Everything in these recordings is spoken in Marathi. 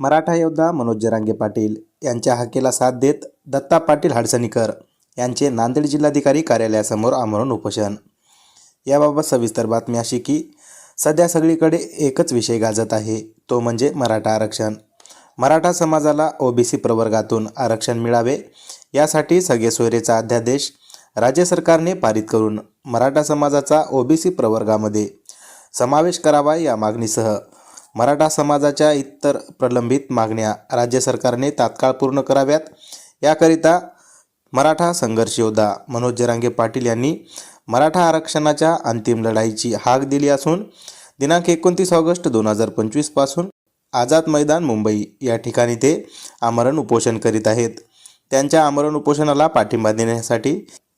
मराठा योद्धा मनोज जरांगे पाटील यांच्या हाकेला साथ देत दत्ता पाटील हाडसणीकर यांचे नांदेड जिल्हाधिकारी कार्यालयासमोर आमरण उपोषण. याबाबत सविस्तर बातमी अशी की सध्या सगळीकडे एकच विषय गाजत आहे तो म्हणजे मराठा आरक्षण. मराठा समाजाला ओबीसी प्रवर्गातून आरक्षण मिळावे यासाठी सगळे सोयरेचा अध्यादेश राज्य सरकारने पारित करून मराठा समाजाचा ओबीसी प्रवर्गामध्ये समावेश करावा या मागणीसह मराठा समाजाच्या इतर प्रलंबित मागण्या राज्य सरकारने तात्काळ पूर्ण कराव्यात. याकरिता मराठा संघर्ष योद्धा मनोज जरांगे पाटील यांनी मराठा आरक्षणाच्या अंतिम लढाईची हाक दिली असून दिनांक एकोणतीस ऑगस्ट दोन हजार पंचवीसपासून आझाद मैदान मुंबई या ठिकाणी ते आमरण उपोषण करीत आहेत. त्यांच्या आमरण उपोषणाला पाठिंबा देण्यासाठी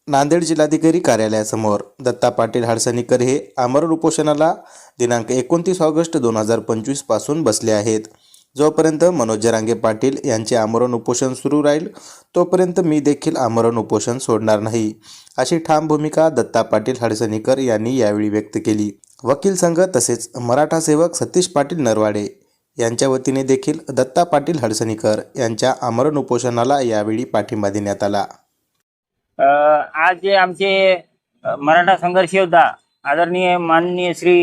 नांदेड जिल्हाधिकारी कार्यालयासमोर दत्ता पाटील हाडसणीकर हे आमरण उपोषणाला दिनांक एकोणतीस ऑगस्ट दोन हजार पंचवीसपासून बसले आहेत. जोपर्यंत मनोज जरांगे पाटील यांचे आमरण उपोषण सुरू राहील तोपर्यंत मी देखील आमरण उपोषण सोडणार नाही अशी ठाम भूमिका दत्ता पाटील हाडसणीकर यांनी यावेळी व्यक्त केली. वकील संघ तसेच मराठा सेवक सतीश पाटील नरवाडे यांच्या वतीने देखील दत्ता पाटील हडसणीकर यांच्या आमरण उपोषणाला यावेळी पाठिंबा देण्यात आला. आज जे आमचे मराठा संघर्ष योद्धा आदरणीय माननीय श्री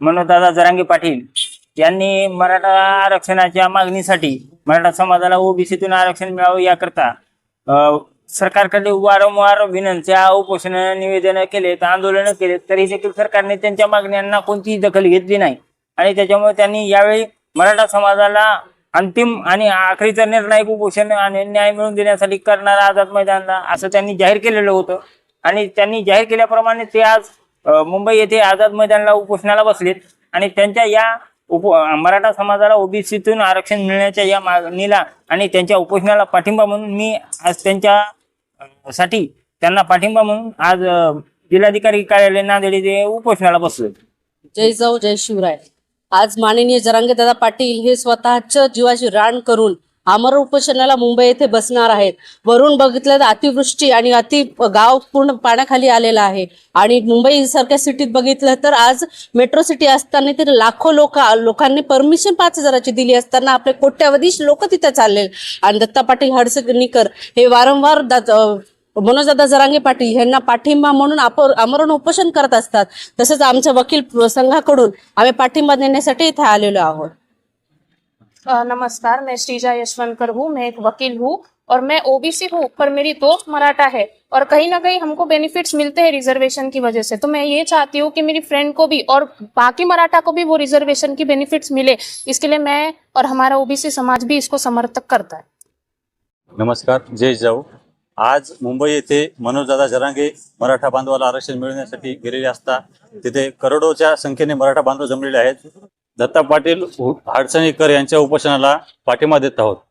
मनोजदादा जरांगे पाटील यांनी मराठा आरक्षणाच्या मागणीसाठी मराठा समाजाला ओबीसीतून आरक्षण मिळावं याकरता सरकारकडे वारंवार विनंत्या उपोषण निवेदन केलेत आंदोलनं केलेत तरी देखील सरकारने त्यांच्या मागण्यांना कोणतीही दखल घेतली नाही. आणि त्याच्यामुळे त्यांनी यावेळी मराठा समाजाला अंतिम आणि आखरीचा निर्णायक उपोषण आणि न्याय मिळवून देण्यासाठी करणारा आझाद मैदानला असं त्यांनी जाहीर केलेलं होतं. आणि त्यांनी जाहीर केल्याप्रमाणे ते आज मुंबई येथे आझाद मैदानला उपोषणाला बसलेत. आणि त्यांच्या या उप मराठा समाजाला ओबीसीतून आरक्षण मिळण्याच्या या मागणीला आणि त्यांच्या उपोषणाला पाठिंबा म्हणून मी आज त्यांच्या साठी त्यांना पाठिंबा म्हणून आज जिल्हाधिकारी कार्यालय नांदेड येथे उपोषणाला बसलो जय जाऊ जय शिवराय. आज माननीय जरांगे दादा पाटील हे स्वतःच्या जीवाची रान करून आमर उपोषणाला मुंबई येथे बसणार आहेत. वरून बघितलं तर अतिवृष्टी आणि अति गाव पूर्ण पाण्याखाली आलेलं आहे. आणि मुंबई सारख्या सिटीत बघितलं तर आज मेट्रो सिटी असताना तर लाखो लोक लोकांनी परमिशन पाच हजाराची दिली असताना आपले कोट्यावधी लोक तिथे चालले आणि दत्ता पाटील हडसणीकर हे वारंवार दात- मनोजदादा जरांगे पाटील यांना पाठिंबा म्हणून आप आमरण उपोषण करत असतात. तसंच आमच्या वकील संघाकडून आम्ही पाठिंबा देण्यासाठी इथे आलेलो आहोत. नमस्कार. मैं श्रीजा यशवंतकर हूँ. मैं एक वकील हूँ और मैं ओबीसी हूँ पर मेरी दोस्त मराठा है और कहीं ना कहीं हमको बेनिफिट्स मिलते हैं रिजर्वेशन की वजह से। तो मैं ये चाहती हूँ कि मेरी फ्रेंड को भी और बाकी मराठा को भी वो रिजर्वेशन की बेनिफिट्स मिले। इसके लिए मैं और हमारा ओबीसी समाज भी इसको समर्थक करता है। नमस्कार. जय जाऊ आज मुंबई येथे मनोजदादा जरांगे मराठा बांधवाला आरक्षण मिळवण्यासाठी गेलेले असता तिथे करोडोच्या संख्येने मराठा बांधव जमलेले आहेत. दत्ता पाटील हाडसणीकर यांच्या उपोषणाला पाठिंबा देत आहोत.